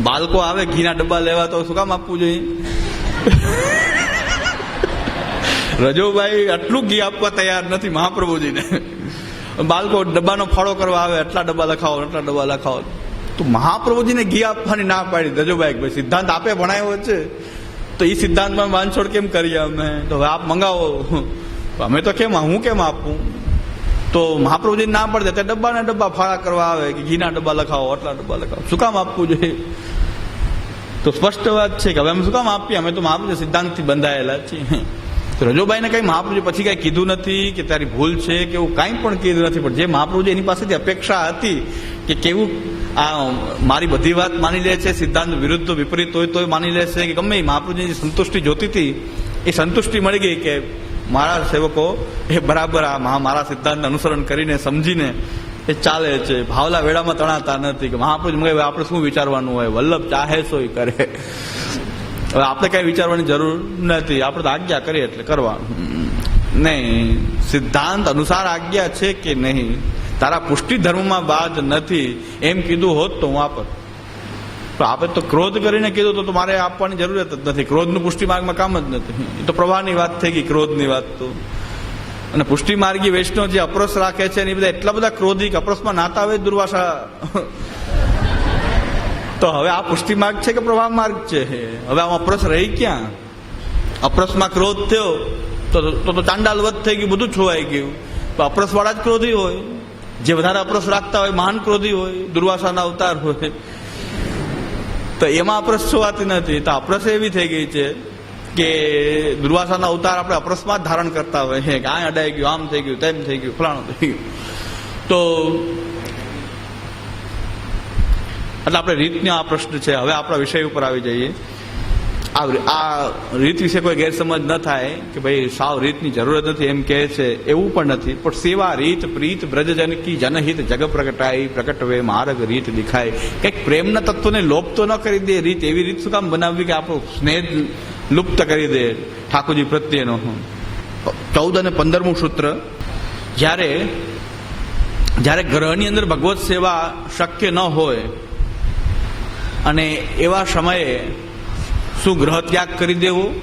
બાળકો આવે, ઘીના ડબ્બા લેવા તો શું કામ આપવું જોઈએ? રજોભાઈ, આટલું ઘી આપવા તૈયાર નથી મહાપ્રભુજીને. બાળકો, ડબ્બાનો ફાળો કરવા આવે, આટલા ડબ્બા લખાવો, આટલા ડબ્બા લખાવો. તો મહાપ્રભુજીને ઘી આપવાની ના પાડી. રજોભાઈ, ભાઈ, સિદ્ધાંત આપે ભણાયો છે. તો એ સિદ્ધાંતમાં બાંધછોડ કેમ કરીએ અમે? તો હવે આપ મંગાવો. અમે તો કેમ, હું કેમ આપું? તો મહાપ્રભુજી ના પડે તે ડબ્બા ને ડબ્બા ફાળા કરવા આવે કે ઘીના ડબ્બા લખાવો, આટલા ડબ્બા લખાવો. શું કામ આપવું જોઈએ? તો સ્પષ્ટ વાત છે કે હવે અમે શું કામ આપીએ? અમે તો મહાપ્રભુ સિદ્ધાંતથી બંધાયેલા છીએ. રજોબાઈને કઈ મહાપ્રભુજી પછી કઈ કીધું નથી કે તારી ભૂલ છે કે એવું કાંઈ પણ કીધું નથી, પણ જે મહાપ્રભુજી એની પાસેથી અપેક્ષા હતી કે કેવું આ મારી બધી વાત માની લે છે, સિદ્ધાંત વિરુદ્ધ વિપરીત હોય તોય માની લે છે, કે ગમે મહાપ્રભુજીની સંતુષ્ટિ જોતી હતી, એ સંતુષ્ટિ મળી ગઈ કે મારા સેવકો એ બરાબર આ મારા સિદ્ધાંત અનુસરણ કરીને સમજીને એ ચાલે છે. ભાવલા વેળામાં તણાતા નથી કે મહાપુરુષ મંગાવે આપણે શું વિચારવાનું હોય? વલ્લભ ચાહે સોય કરે. હવે આપણે કઈ વિચારવાની જરૂર નથી. આપણે તો આજ્ઞા કરીએ એટલે કરવાનું. નહીં. સિદ્ધાંત અનુસાર આજ્ઞા છે કે નહીં? તારા પુષ્ટિ ધર્મમાં બાદ નથી. એમ કીધું હોત તો હું આપત તો આપણે તો ક્રોધ કરીને કીધું તો મારે આપવાની જરૂરત જ નથી. ક્રોધનું પુષ્ટિ માર્ગમાં કામ જ નથી. એ તો પ્રવાહની વાત થઈ ગઈ, ક્રોધની વાત તો. અને પુષ્ટિ માર્ગી વૈષ્ણવ જે અપરોસ રાખે છે એ બધા એટલા બધા ક્રોધિક કે નાતા હોય દુર્વાસા. તો હવે આ પુષ્ટિ માર્ગ છે કે પ્રવાહ માર્ગ છે? હવે આમાં અપરસ રહી ક્યાં? અપરસમાં ક્રોધ થયો, તો તો ચાંડાલ વધ થઈ ગયું, બધું છોવાઈ ગયું. તો અપરસ વાળા જ ક્રોધી હોય. જે વધારે અપરસ રાખતા હોય, મહાન ક્રોધી હોય, દુર્વાસાના અવતાર હોય. તો એમાં અપરસ છોવાતી નથી. તો અપરસ એવી થઈ ગઈ છે કે દુર્વાસાના અવતાર આપણે અપરસમાં ધારણ કરતા હોય. છે કે આ અડાઈ ગયું, આમ થઈ ગયું, તેમ થઈ ગયું, ફલાણું થઈ ગયું. તો એટલે આપણે રીતનો આ પ્રશ્ન છે. હવે આપણા વિષય ઉપર આવી જઈએ. આ આ રીત વિશે કોઈ ગેરસમજ ન થાય કે ભાઈ સાવ રીતની જરૂરત નથી, એમ કહે છે, એવું પણ નથી. પણ સેવા રીત, પ્રીત, બ્રજજન કી જનહિત, જગ પ્રગટાય પ્રગટવે, માર્ગ રીત દેખાય કંઈક પ્રેમના તત્વને લોપ તો ન કરી દે, રીત એવી રીત શું કામ બનાવવી કે આપણો સ્નેહ લુપ્ત કરી દે? ઠાકોરજી પ્રત્યેનો. ચૌદ અને પંદરમું સૂત્ર. જ્યારે જ્યારે ગ્રહની અંદર ભગવત સેવા શક્ય ન હોય અને એવા સમયે શું ગ્રહ ત્યાગ કરી દેવો?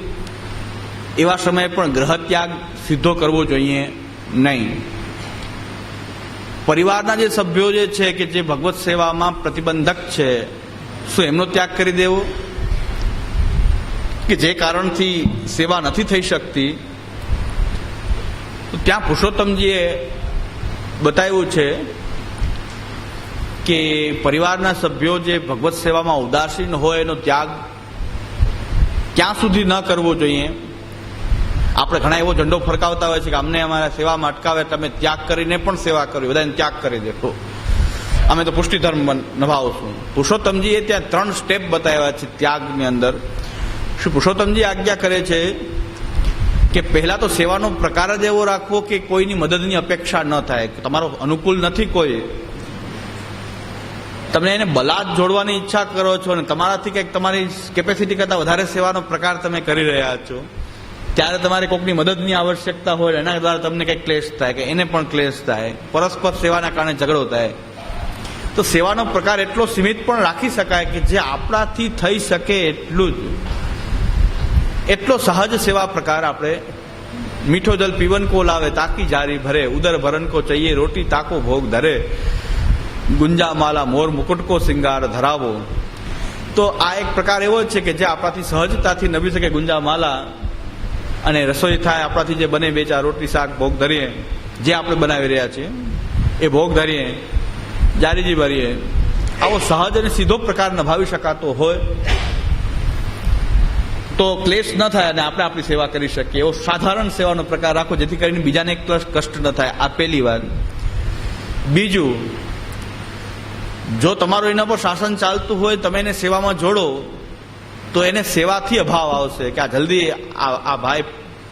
એવા સમયે પણ ગ્રહ ત્યાગ સીધો કરવો જોઈએ નહીં. પરિવારના જે સભ્યો જે છે કે જે ભગવત સેવામાં પ્રતિબંધક છે, શું એમનો ત્યાગ કરી દેવો? કે જે કારણથી સેવા નથી થઈ શકતી? ત્યાં પુરુષોત્તમજીએ બતાવ્યું છે કે પરિવારના સભ્યો જે ભગવત સેવામાં ઉદાસીન હોય એનો ત્યાગ ક્યાં સુધી ન કરવો જોઈએ? આપણે ઘણા એવો ઝંડો ફરકાવતા હોય છે કે અમને અમારા સેવામાં અટકાવે, તમે ત્યાગ કરીને પણ સેવા કરવી, બધાને ત્યાગ કરી દેખો અમે તો પુષ્ટિ ધર્મ નભાવશું પુરુષોત્તમજીએ ત્યાં ત્રણ સ્ટેપ બતાવ્યા છે ત્યાગની અંદર. શ્રી પુરુષોત્તમજી આજ્ઞા કરે છે કે પહેલા તો સેવાનો પ્રકાર જ એવો રાખવો કે કોઈની મદદની અપેક્ષા ન થાય. તમારો અનુકૂળ નથી કોઈ. તમે એને બલાદ જોડવાની ઈચ્છા કરો છો અને તમારાથી કંઈક તમારી કેપેસિટી કરતાં વધારે સેવાનો પ્રકાર તમે કરી રહ્યા છો, ત્યારે તમારે કોઈકની મદદની આવશ્યકતા હોય એના દ્વારા તમને કંઈક ક્લેશ થાય કે એને પણ ક્લેશ થાય, પરસ્પર સેવાના કારણે ઝઘડો થાય. તો સેવાનો પ્રકાર એટલો સીમિત પણ રાખી શકાય કે જે આપણાથી થઈ શકે એટલું જ. એટલો સહજ સેવા પ્રકાર આપણે મીઠો જલ પીવન કો લાવે, તાકી જારી ભરે, ઉદર ભરન કો ચઈએ, રોટી તાકો ભોગ ધરે. ગુંજામાલા મોર મુકુટકો શિંગાર ધરાવો. તો આ એક પ્રકાર એવો છે કે જે આપણાથી સહજતાથી નભી શકે ગુંજામાલા અને રસોઈ થાય, આપણાથી જે બને બે ચાર રોટલી, શાક, ભોગ ધરીએ, જે આપણે બનાવી રહ્યા છીએ, એ ભોગ ધરીએ, જારીજી ભરીએ, આવો સહજ અને સીધો પ્રકાર નભાવી શકાતો હોય, તો ક્લેશ ન થાય અને આપણે આપણી સેવા કરી શકીએ. એવો સાધારણ સેવાનો પ્રકાર રાખો જેથી કરીને બીજાને કષ્ટ ન થાય. આ પહેલી વાત. બીજું જો તમારું એના પર શાસન ચાલતું હોય, તમે એને સેવામાં જોડો, તો એને સેવાથી અભાવ આવશે કે આ જલ્દી આ ભાઈ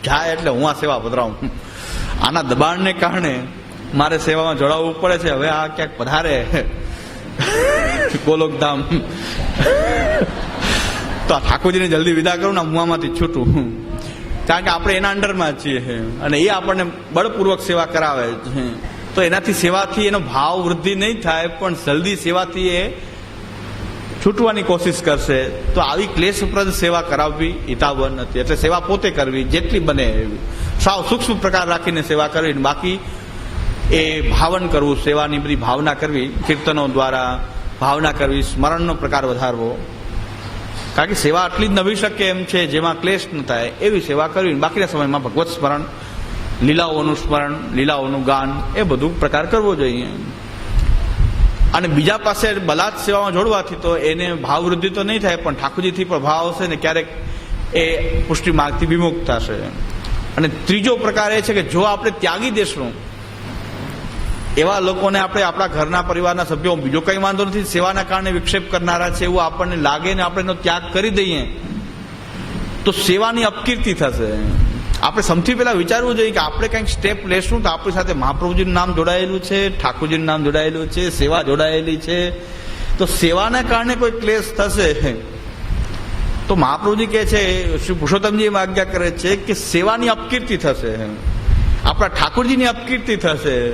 જાય એટલે હું આ સેવા પધરાવું. આના દબાણને કારણે મારે સેવામાં જોડાવવું પડે છે. હવે આ ક્યાંક પધારે. ગોલોકધામ. તો આ ઠાકોરજીને જલ્દી વિદા કરું ને મુઆમાંથી છૂટું. કારણ કે આપણે એના અંડરમાં છીએ. અને એ આપણને બળપૂર્વક સેવા કરાવે છે. તો એનાથી સેવાથી એનો ભાવ વૃદ્ધિ નહીં થાય, પણ જલ્દી સેવાથી એ છૂટવાની કોશિશ કરશે. તો આવી ક્લેશપ્રદ સેવા કરાવવી હિતાવહ નથી. એટલે સેવા પોતે કરવી, જેટલી બને એવી. સાવ સૂક્ષ્મ પ્રકાર રાખીને સેવા કરવી. બાકી એ ભાવન કરવું, સેવાની બધી ભાવના કરવી, કીર્તનો દ્વારા ભાવના કરવી, સ્મરણનો પ્રકાર વધારવો. કારણ કે સેવા આટલી જ નવી શકે એમ છે, જેમાં ક્લેશ ન થાય, એવી સેવા કરવી. બાકીના સમયમાં ભગવત સ્મરણ લીલાઓનું સ્મરણ, લીલાઓનું ગાન, એ બધું પ્રકાર કરવો જોઈએ. અને બીજા પાસે બલાત સેવામાં જોડવાથી તો એને ભાવ વૃદ્ધિ તો નહીં થાય, પણ ઠાકોરજીથી પણ ભાવ આવશે ને ક્યારેક એ પુષ્ટિ માર્ગથી વિમુખ થશે. અને ત્રીજો પ્રકાર એ છે કે જો આપણે ત્યાગી દેશું એવા લોકોને આપણે આપણા ઘરના પરિવારના સભ્યો, બીજો કંઈ વાંધો નથી, સેવાના કારણે વિક્ષેપ કરનારા છે એવું આપણને લાગે ને આપણે એનો ત્યાગ કરી દઈએ, તો સેવાની અપકીર્તિ થશે. આપણે સૌથી પહેલા વિચારવું જોઈએ કે આપણે કંઈક સ્ટેપ લેશું તો આપણી સાથે મહાપ્રભુજીનું નામ જોડાયેલું છે, ઠાકોરજીનું નામ જોડાયેલું છે, સેવા જોડાયેલી છે. તો સેવાના કારણે કોઈ ક્લેશ થશે? તો મહાપ્રભુજી કહે છે, શ્રી પુરુષોત્તમજી એમ આજ્ઞા કરે છે કે સેવાની અપકીર્તિ થશે. આપણા ઠાકોરજીની અપકીર્તિ થશે.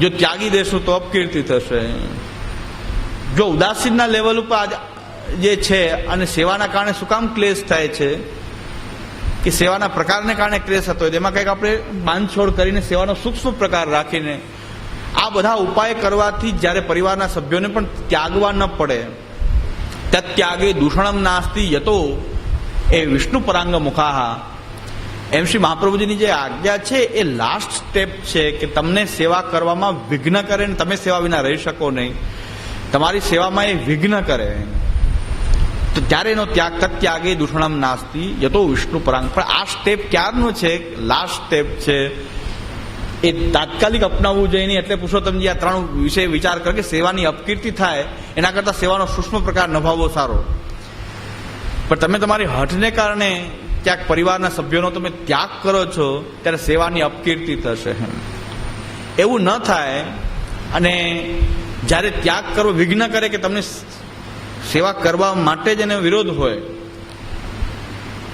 જો ત્યાગી દેશું તો અપકીર્તિ થશે. જો ઉદાસીનના લેવલ ઉપર આજ જે છે અને સેવાના કારણે શું કામ ક્લેશ થાય છે? કે સેવાના પ્રકારને કારણે ક્લેશ હતો તેમાં કંઈક આપણે બાંધછોડ કરીને સેવાનો સૂક્ષ્મ પ્રકાર રાખીને આ બધા ઉપાય કરવાથી જ્યારે પરિવારના સભ્યોને પણ ત્યાગવા ન પડે ત્યાં ત્યાગે દૂષણમ નાસ્તી યતો એ વિષ્ણુ પરાંગ મુખાહા. એમ શ્રી મહાપ્રભુજીની જે આજ્ઞા છે, એ લાસ્ટ સ્ટેપ છે કે તમને સેવા કરવામાં વિઘ્ન કરે ને તમે સેવા વિના રહી શકો નહીં. તમારી સેવામાં એ વિઘ્ન કરે. તો ત્યારે એનો ત્યાગ તત્યાગે દૂષણમ નાસ્તી, યતો વિષ્ણુ પરાંગ. પણ આ સ્ટેપ ક્યારનો છે? લાસ્ટ સ્ટેપ છે. એ તાત્કાલિક અપનાવવું જોઈએ નહીં. એટલે પુરુષોત્તમજી આ ત્રણ વિશે વિચાર કરે કે સેવાની અપકીર્તિ થાય, એના કરતાં સેવાનો સૂક્ષ્મ પ્રકાર નભાવવો સારો. પણ તમે તમારી હઠને કારણે ક્યાંક પરિવારના સભ્યોનો તમે ત્યાગ કરો છો, ત્યારે સેવાની અપકીર્તિ થશે. એવું ન થાય. અને જ્યારે ત્યાગ કરવો વિઘ્ન કરે કે તમને સેવા કરવા માટે જ એનો વિરોધ હોય.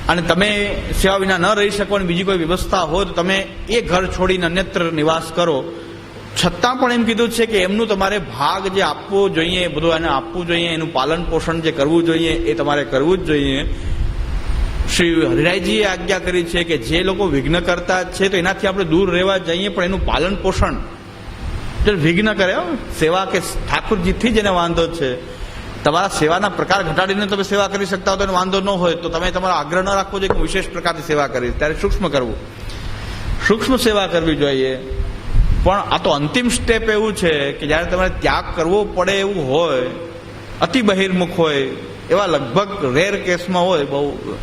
અને તમે સેવા વિના ન રહી શકો અને બીજી કોઈ વ્યવસ્થા હોય તો તમે એ ઘર છોડીને અન્યત્ર નિવાસ કરો. છતાં પણ એમ કીધું છે કે એમનું તમારે ભાગ જે આપવો જોઈએ બધું એને આપવું જોઈએ, એનું પાલન પોષણ જે કરવું જોઈએ, એ તમારે કરવું જ જોઈએ. શ્રી હરિરાયજીએ આજ્ઞા કરી છે કે જે લોકો વિઘ્ન કરતા છે તો એનાથી આપણે દૂર રહેવા જઈએ, પણ એનું પાલન પોષણ. વિઘ્ન કરે સેવા કે ઠાકુરજીથી જ એને વાંધો છે. તમારા સેવાના પ્રકાર ઘટાડીને તમે સેવા કરી શકતા હો તો વાંધો ન હોય તો તમે તમારો આગ્રહ ન રાખવો જોઈએ કે હું વિશેષ પ્રકારની સેવા કરીશ ત્યારે સૂક્ષ્મ કરવું. સૂક્ષ્મ સેવા કરવી જોઈએ. પણ આ તો અંતિમ સ્ટેપ એવું છે કે જ્યારે તમારે ત્યાગ કરવો પડે એવું હોય, અતિ બહિર્મુખ હોય, એવા લગભગ રેર કેસમાં હોય બહુ.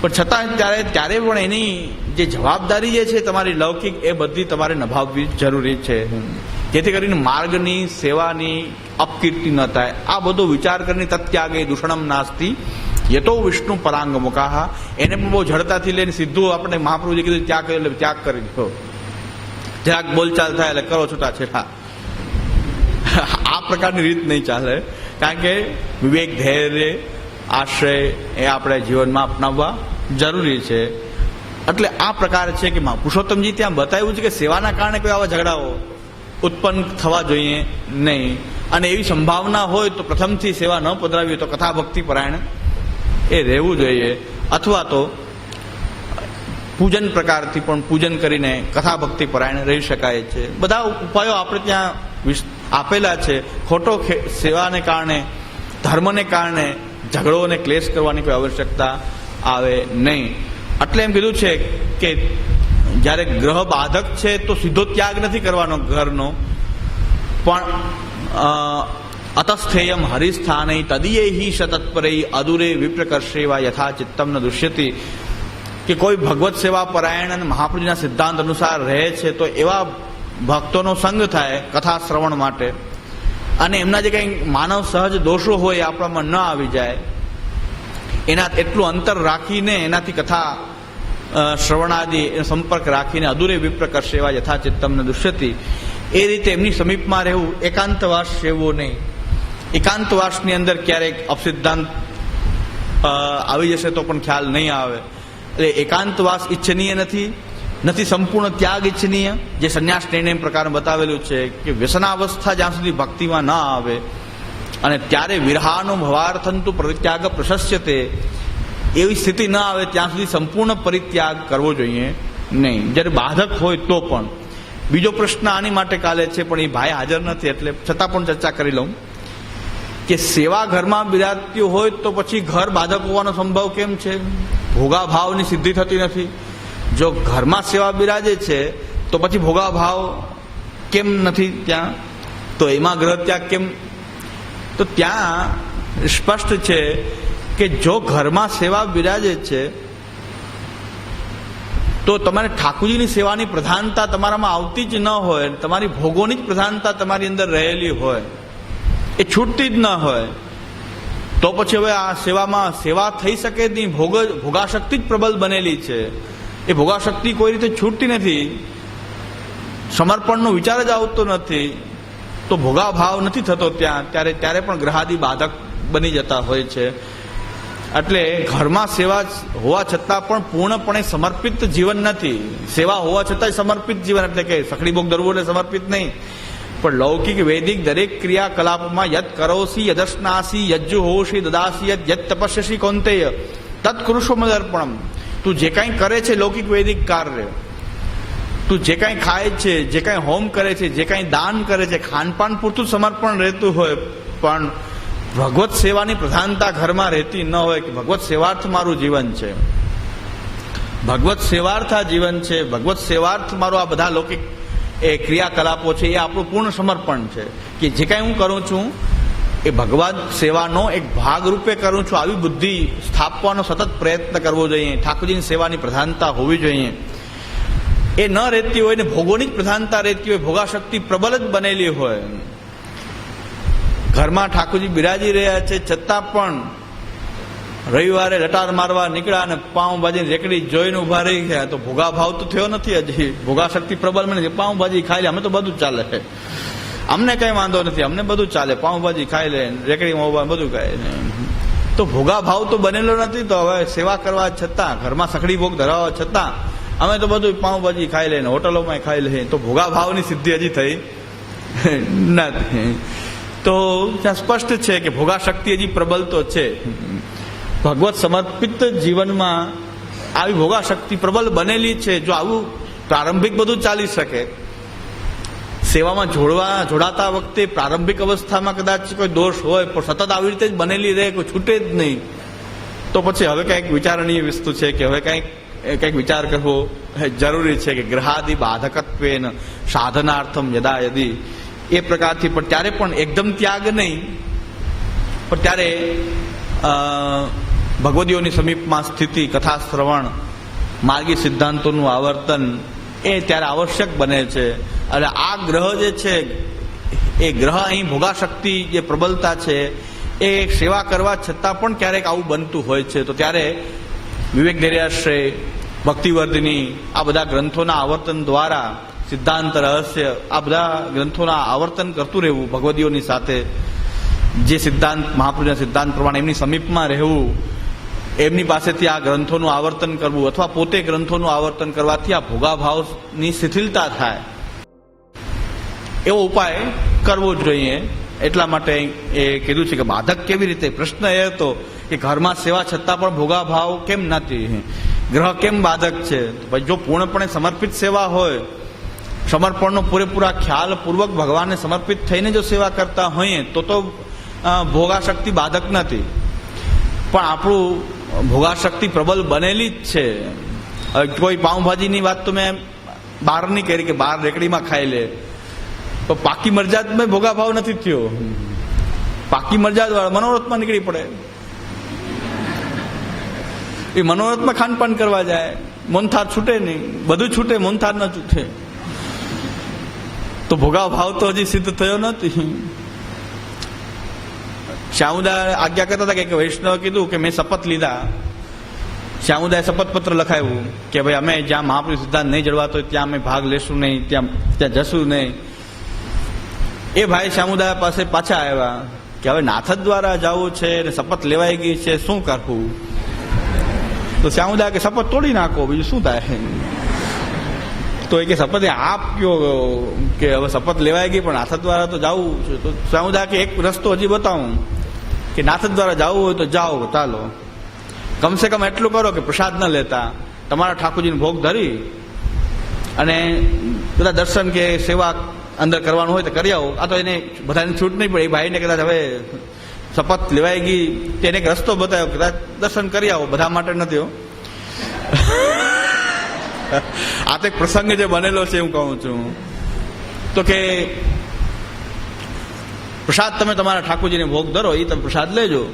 પણ છતાં ત્યારે ત્યારે પણ એની જે જવાબદારી જે છે તમારી લૌકિક, એ બધી તમારે નભાવવી જરૂરી છે. જેથી કરીને માર્ગની, સેવાની અપકીર્તિ ન થાય. આ બધો વિચાર કરીને તત્યાગે દૂષણમ નાસ્તી. યતો વિષ્ણુ પરાંગ મુકાહા એને પણ બહુ જડતાથી લઈને સીધું આપણે મહાપ્રભુજી કીધું ત્યાગ કર્યો એટલે ત્યાગ કરી દીધો જરાક બોલચાલ થાય એટલે કરો છૂટા છેઠા. આ પ્રકારની રીત નહીં ચાલે. કારણ કે વિવેક, ધૈર્ય, આશ્રય એ આપણે જીવનમાં અપનાવવા જરૂરી છે. એટલે આ પ્રકાર છે કે પુરુષોત્તમજી ત્યાં બતાવ્યું છે કે સેવાના કારણે કોઈ આવા ઝઘડાઓ ઉત્પન્ન થવા જોઈએ નહીં. અને એવી સંભાવના હોય તો પ્રથમથી સેવા ન પધરાવી તો કથા ભક્તિ પરાયણ એ રહેવું જોઈએ. અથવા તો પૂજન પ્રકારથી પણ પૂજન કરીને કથા ભક્તિ પરાયણ રહી શકાય છે. બધા ઉપાયો આપણે ત્યાં આપેલા છે. ખોટો સેવાને કારણે, ધર્મને કારણે ઝઘડો અને ક્લેશ કરવાની કોઈ આવશ્યકતા આવે નહીં. એટલે એમ કીધું છે કે જ્યારે ગ્રહ બાધક છે તો સીધો ત્યાગ નથી કરવાનો ઘરનો. પણ અતસ્થેયમ હરિસ્થાને તદીય હિ સતત્પરે અદુરે વિપ્રકર્ષેવા યથા ચિત્તમ ન દુષ્યતિ. કે કોઈ ભગવત સેવા પરાયણ અને મહાપ્રભુજીના સિદ્ધાંત અનુસાર રહે છે તો એવા ભક્તોનો સંગ થાય કથા શ્રવણ માટે. અને એમના જે કંઈ માનવ સહજ દોષો હોય આપણામાં ન આવી જાય. એના એટલું અંતર રાખીને એનાથી કથા શ્રવણાદિ સંપર્ક રાખીને અધૂરે વિપ્રકર સેવા યથાચિત તમને દુષ્યતી. એ રીતે એમની સમીપમાં રહેવું એકાંતવાસ સેવવો નહીં. એકાંતવાસની અંદર ક્યારેક અપસિદ્ધાંત આવી જશે તો પણ ખ્યાલ નહીં આવે. એટલે એકાંતવાસ ઈચ્છનીય નથી નથી સંપૂર્ણ ત્યાગ ઈચ્છનીય. જે સંન્યાસ નિર્ણય પ્રકાર બતાવેલું છે કે વ્યસનાવસ્થા જ્યાં સુધી ભક્તિમાં ન આવે અને ત્યારે વિરહાનો ભવાર્થંતુ પ્રશસ્ય પ્રશસ્યતે એવી સ્થિતિ ન આવે ત્યાં સુધી સંપૂર્ણ પરિત્યાગ કરવો જોઈએ નહીં. જ્યારે બાધક હોય તો પણ. બીજો પ્રશ્ન આની માટે કાલે છે, પણ એ ભાઈ હાજર નથી, એટલે છતાં પણ ચર્ચા કરી લઉં. કે સેવા ઘરમાં બિરાજતી હોય તો પછી ઘર બાધક હોવાનો સંભવ કેમ છે? ભોગા ભાવની સિદ્ધિ થતી નથી. જો ઘરમાં સેવા બિરાજે છે, તો પછી ભોગા ભાવ કેમ નથી ત્યાં? તો એમાં ગ્રહ ત્યાગ કેમ? તો ત્યાં સ્પષ્ટ છે કે જો ઘરમાં સેવા બિરાજે છે, તો તમારે ઠાકુરજીની સેવાની પ્રધાનતા તમારામાં આવતી જ ન હોય, તમારી ભોગોની જ પ્રધાનતા તમારી અંદર રહેલી હોય, એ છૂટતી જ ન હોય, તો પછી હવે આ સેવામાં સેવા થઈ શકે જ નહીં, ભોગ ભોગાશક્તિ જ પ્રબલ બનેલી છે. એ ભોગાશક્તિ કોઈ રીતે છૂટતી નથી, સમર્પણનો વિચાર જ આવતો નથી, તો ભોગાભાવ નથી થતો ત્યાં, ત્યારે ત્યારે પણ ગ્રહાદી બાધક બની જતા હોય છે. એટલે ઘરમાં સેવા હોવા છતાં પણ પૂર્ણપણે સમર્પિત જીવન નથી. સેવા હોવા છતાં સમર્પિત જીવન, એટલે કે સખડી ભોગ ધરવું સમર્પિત નહીં. પણ લૌકિક વૈદિક દરેક ક્રિયાકલાપમાં યત કરોસી યદસ્નાસી યજ્જુ હોશી દદાસી યત યદ તપસ્યસી કૌંતેય. તત્ કૃષો તું જે કાંઈ કરે છે લૌકિક વૈદિક કાર્ય, તું જે કાંઈ ખાય છે, જે કાંઈ હોમ કરે છે, જે કાંઈ દાન કરે છે, ખાનપાન પૂરતું સમર્પણ રહેતું હોય, પણ ભગવત સેવાની પ્રધાનતા ઘરમાં રહેતી ન હોય કે ભગવત સેવાર્થ મારું જીવન છે. ભગવત સેવાર્થ આ જીવન છે. ભગવત સેવાર્થ મારો આ બધા લૌકિક, એ ક્રિયાકલાપો છે, એ આપણું પૂર્ણ સમર્પણ છે. કે જે કાંઈ હું કરું છું, એ ભગવાન સેવાનો એક ભાગ રૂપે કરું છું. આવી બુદ્ધિ સ્થાપવાનો સતત પ્રયત્ન કરવો જોઈએ. ઠાકોરજીની સેવાની પ્રધાનતા હોવી જોઈએ. એ ન રહેતી હોય ને ભોગોની જ પ્રધાનતા રહેતી હોય, ભોગાશક્તિ પ્રબલ જ બનેલી હોય. ઘરમાં ઠાકોરજી બિરાજી રહ્યા છે, છતાં પણ રવિવારે લટાર મારવા નીકળ્યા અને પાઉંભાજી રેકડી જોઈને ઊભા રહી ગયા. તો ભોગા ભાવ તો થયો નથી હજી. ભોગા શક્તિ પ્રબલ મને પાઉંભાજી ખાઈ લે. અમે તો બધું ચાલે. અમને કઈ વાંધો નથી. અમને બધું ચાલે. પાઉંભાજી ખાઈ લે, રેકડીમાં ઊભા બધું ખાય તો ભોગા ભાવ તો બનેલો નથી. તો હવે સેવા કરવા છતાં, ઘરમાં સખડી ભોગ ધરાવવા છતાં, અમે તો બધું પાઉંભાજી ખાઈ લઈએ હોટલોમાં ખાઈ લઈએ તો ભોગા ભાવની સિદ્ધિ હજી થઈ નથી. તો ત્યાં સ્પષ્ટ છે કે ભોગાશક્તિ હજી પ્રબલ તો છે. ભગવત સમર્પિત જીવનમાં આવી ભોગાશક્તિ પ્રબલ બનેલી છે. જો આવું પ્રારંભિક બધું ચાલી શકે, સેવામાં જોડવા, જોડાતા વખતે પ્રારંભિક અવસ્થામાં કદાચ કોઈ દોષ હોય, પણ સતત આવી રીતે જ બનેલી રહે, કોઈ છૂટે જ નહીં, તો પછી હવે કંઈક વિચારણીય વસ્તુ છે કે હવે કંઈક કંઈક વિચાર કરવો જરૂરી છે કે ગ્રહાદિ બાધકત્વેન સાધનાર્થમ યદા યદી. એ પ્રકારથી પણ ત્યારે પણ એકદમ ત્યાગ નહીં. પણ ત્યારે ભગવદીઓની સમીપમાં સ્થિતિ કથા શ્રવણ માર્ગી સિદ્ધાંતોનું આવર્તન એ ત્યારે આવશ્યક બને છે. અને આ ગ્રહ જે છે, એ ગ્રહ અહીં ભોગાશક્તિ જે પ્રબલતા છે, એ સેવા કરવા છતાં પણ ક્યારેક આવું બનતું હોય છે. તો ત્યારે વિવેક ધૈર્યાશ્રય, ભક્તિવર્ધની આ બધા ગ્રંથોના આવર્તન દ્વારા સિદ્ધાંત, રહસ્ય, આ બધા ગ્રંથોના આવર્તન કરતું રહેવું, ભગવદીઓની સાથે. જે સિદ્ધાંત મહાપુરુષના સિદ્ધાંત પ્રમાણે એમની સમીપમાં રહેવું, એમની પાસેથી આ ગ્રંથોનું આવર્તન કરવું અથવા પોતે ગ્રંથોનું આવર્તન કરવાથી આ ભોગાભાવની શિથિલતા થાય. એવો ઉપાય કરવો જોઈએ. એટલા માટે એ કીધું છે કે બાધક કેવી રીતે? પ્રશ્ન એ હતો કે ઘરમાં સેવા છતાં પણ ભોગાભાવ કેમ નથી? ગ્રહ કેમ બાધક છે? જો પૂર્ણપણે સમર્પિત સેવા હોય સમર્પણનો પૂરેપૂરા ખ્યાલ પૂર્વક ભગવાનને સમર્પિત થઈને જો સેવા કરતા હોઈએ, તો તો ભોગાશક્તિ બાધક નથી. પણ આપણું ભોગાશક્તિ પ્રબલ બનેલી જ છે. કોઈ પાઉંભાજીની વાત તો મેં બહાર નહીં કરી કે બહાર રેકડીમાં ખાઈ લે. તો પાકી મરજાદ મેં ભોગા ભાવ નથી થયો. પાકી મરજાદ વાળા મનોરથમાં નીકળી પડે. એ મનોરથમાં ખાનપાન કરવા જાય. મોનથાર છૂટે નહીં. બધું છૂટે, મોનથાર ન છૂટે. તો ભોગા ભાવ તો હજી સિદ્ધ થયો નથી. શ્યામુદા આજ્ઞા કરતા હતા કે વૈષ્ણવ કીધું કે મેં શપથ લીધા. શ્યામુદાએ શપથપત્ર લખાયું કે ભાઈ અમે જ્યાં મહાપુરુષ સિદ્ધાંત નહીં જળવાતો ત્યાં અમે ભાગ લેશું નહીં, ત્યાં ત્યાં જશું નહીં. એ ભાઈ શ્યામુદા પાસે પાછા આવ્યા કે હવે નાથ દ્વારા જવું છે ને શપથ લેવાઈ ગઈ છે, શું કરવું? તો શ્યામુદા કે શપથ તોડી નાખો, બીજું શું થાય? તો એ કે શપથ આપ કયો, કે હવે શપથ લેવાય ગઈ, પણ નાથ દ્વારા તો જવું છે. તો સમુદાય કે એક રસ્તો હજી બતાવું. કે નાથ દ્વારા જવું હોય તો જાઓ, ચાલો. કમસે કમ એટલું કરો કે પ્રસાદ ન લેતા. તમારા ઠાકોરજીને ભોગ ધરી અને બધા દર્શન કે સેવા અંદર કરવાનું હોય તો કરી આવો. આ તો એને બધાને છૂટ નહીં પડે. એ ભાઈને કદાચ હવે શપથ લેવાઈ ગઈ, તેને એક રસ્તો બતાવ્યો કદાચ દર્શન કરી આવો. બધા માટે નથી આ તો એક પ્રસંગ જે બનેલો છે હું કહું છું. તો કે પ્રસાદ તમે તમારા ઠાકોરજીને ભોગ ધરો એ તમે પ્રસાદ લેજો.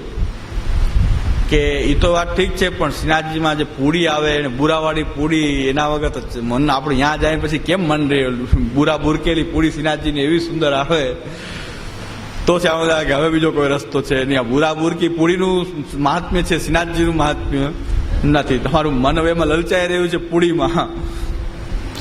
કે એ તો વાત ઠીક છે, પણ શ્રીનાથજીમાં જે પૂડી આવે અને બુરાવાળી પૂડી એના વગર તો મન આપણે ત્યાં જાય પછી કેમ મન રહે બુરા બુરકેલી પૂડી શ્રીનાથજીની એવી સુંદર આવે. તો શ્યામ કે હવે બીજો કોઈ રસ્તો છે નહીં. આ બુરા બુરકી પૂડીનું મહાત્મ્ય છે, શ્રીનાથજીનું મહાત્મ્ય. નથી. તમારું મન હવે એમાં લલચાઈ રહ્યું છે પૂડીમાં.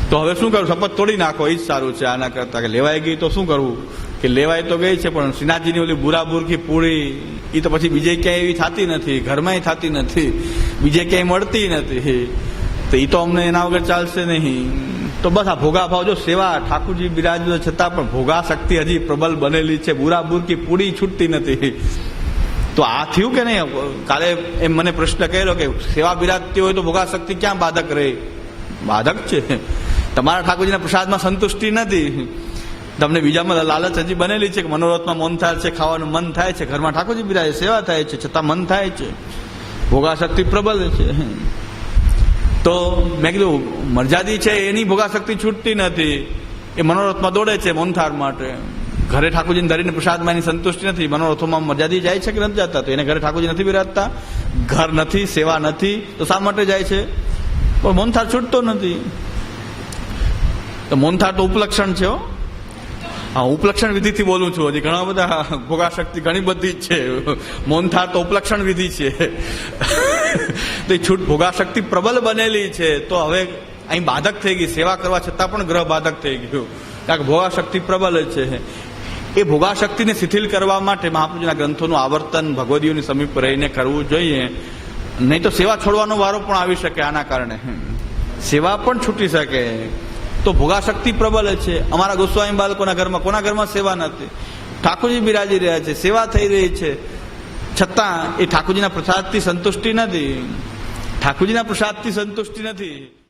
તો હવે શું કરું? શપથ તોડી નાખો. એ જ સારું છે આના કરતા. કે લેવાઈ ગઈ તો શું કરવું? કે લેવાય તો ગઈ છે, પણ શ્રીનાથજીની ઓલી બુરા બુરકી પૂરી એ તો પછી બીજે ક્યાંય એવી થતી નથી. ઘરમાંય થતી નથી. બીજે ક્યાંય મળતી નથી. તો એ તો અમને એના વગર ચાલશે નહીં. તો બસ આ ભોગા ભાવ. જો સેવા ઠાકુરજી બિરાજ છતાં પણ ભોગા શક્તિ હજી પ્રબલ બનેલી છે. બુરા બુરકી પૂરી છૂટતી નથી. તો આ થયું કે નહીં? કાલે એમ મને પ્રશ્ન કહેલો કે સેવા બિરાજતી હોય તો ભોગા શક્તિ ક્યાં બાધક રહે? બાધક છે. તમારા ઠાકોરજીના પ્રસાદમાં સંતુષ્ટિ નથી. તમને બીજામાં લાલચ હજી બનેલી છે કે મનોરથમાં મન થાય છે, ખાવાનું મન થાય છે, ઘરમાં ઠાકોરજી બિરાજે, સેવા થાય છે, છતાં મન થાય છે. ભોગા શક્તિ પ્રબલ છે. તો મેં કીધું મર્યાદી છે, એની ભોગા શક્તિ છૂટતી નથી. એ મનોરથમાં દોડે છે મોનથાર માટે. ઘરે ઠાકોરજીને ધરીને પ્રસાદમાં એની સંતુષ્ટિ નથી, મનોરથોમાં મર્યાદી જાય છે કે નથી જતા? તો એને ઘરે ઠાકોરજી નથી બિરાજતા? ઘર નથી, સેવા નથી, તો શા માટે જાય છે? પણ મોનથાર છૂટતો નથી. તો મોનથાર તો ઉપલક્ષણ છે હો. ઉપલક્ષણ વિધિથી બોલું છું. હજી ઘણા બધા ભોગા શક્તિ ઘણી બધી જ છે. મોનથાર તો ઉપલક્ષણ વિધિ છે. તો છૂટ ભોગા શક્તિ પ્રબલ બનેલી છે. તો હવે અહીં બાધક થઈ ગઈ. સેવા કરવા છતાં પણ ગ્રહ બાધક થઈ ગયું. કારણ કે ભોગા શક્તિ પ્રબલ જ છે. એ ભોગા શક્તિને શિથિલ કરવા માટે મહાપ્રભુના ગ્રંથોનું આવર્તન ભગવદીઓની સમીપ રહીને કરવું જોઈએ. નહીં તો સેવા છોડવાનો વારો પણ આવી શકે આના કારણે. સેવા પણ છૂટી શકે. તો ભોગાશક્તિ પ્રબલ છે. અમારા ગોસ્વામી બાળકોના ઘરમાં કોના ઘરમાં સેવા નથી? ઠાકોરજી બિરાજી રહ્યા છે. સેવા થઈ રહી છે. છતાં એ ઠાકોરજીના પ્રસાદથી સંતુષ્ટિ નથી. ઠાકોરજીના પ્રસાદથી સંતુષ્ટિ નથી.